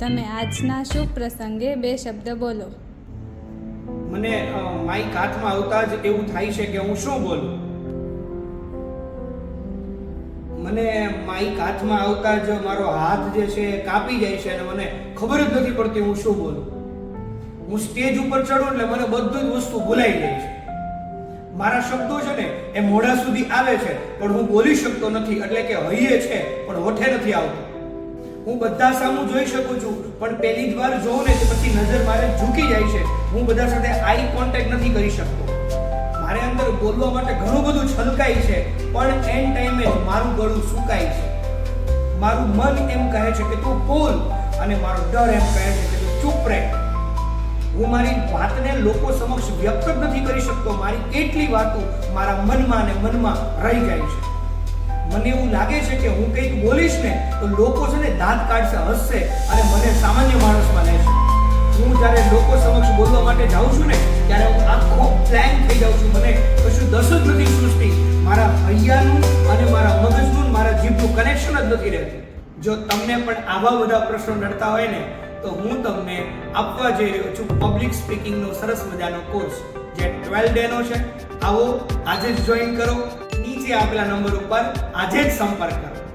તમે આજના શુભ પ્રસંગે બે શબ્દ બોલો. મને માઇક હાથમાં આવતા જ એવું થાય છે કે હું શું બોલું? મને માઇક હાથમાં આવતા જ મારો હાથ જે છે કાપી જાય છે અને મને ખબર જ નથી પડતી હું શું બોલું. હું સ્ટેજ ઉપર ચડું એટલે મને બધું જ વસ્તુ ભૂલાઈ જાય છે. મારા શબ્દો છે ને, એ મોઢા સુધી આવે છે, પણ હું બોલી શકતો નથી એટલે કે હૈયે છે, પણ હોઠે નથી આવતું. હું બધા સામું જોઈ શકું છું, પણ પહેલી જ વાર જોઉં ને તો પછી નજર મારે ઝૂકી જાય છે. હું બધા સાથે આઈ કોન્ટેક્ટ નથી કરી શકતો. મારે અંદર બોલવા માટે ઘણું બધું છલકાય છે, પણ એન ટાઈમે મારું ગળું સુકાય છે. મારું મન એમ કહે છે કે તું બોલ, અને મારો ડર એમ કહે છે કે તું ચૂપ રહે. હું મારી વાતને લોકો સમક્ષ વ્યક્ત નથી કરી શકતો. મારી કેટલી વાતો મારા મનમાં અને મનમાં રહી જાય છે. મને એવું લાગે છે કે હું કંઈક બોલીશ ને તો લોકો છે ને દાંત કાઢશે, હસશે અને મને સામાન્ય માણસ માને છે. હું જ્યારે લોકો સમક્ષ બોલવા માટે જાઉં છું ને, ત્યારે હું આખો પ્લાન થઈ જાઉં છું. મને કશું દસ જ નથી સૃષ્ટિ. મારા ભૈયાનું અને મારા મગજનું મારા જીભનું કનેક્શન જ નથી રહેતું. જો તમને પણ આવા બધા પ્રશ્નો નડતા હોય ને, તો હું તમને આપવા જઈ રહ્યો છું પબ્લિક સ્પીકિંગનો સરસ મજાનો કોર્સ જે ટ્વેલ્વ ડેનો છે. આવો આજે જ જોઈન કરો. નીચે આપેલા નંબર ઉપર આજે જ સંપર્ક કરો.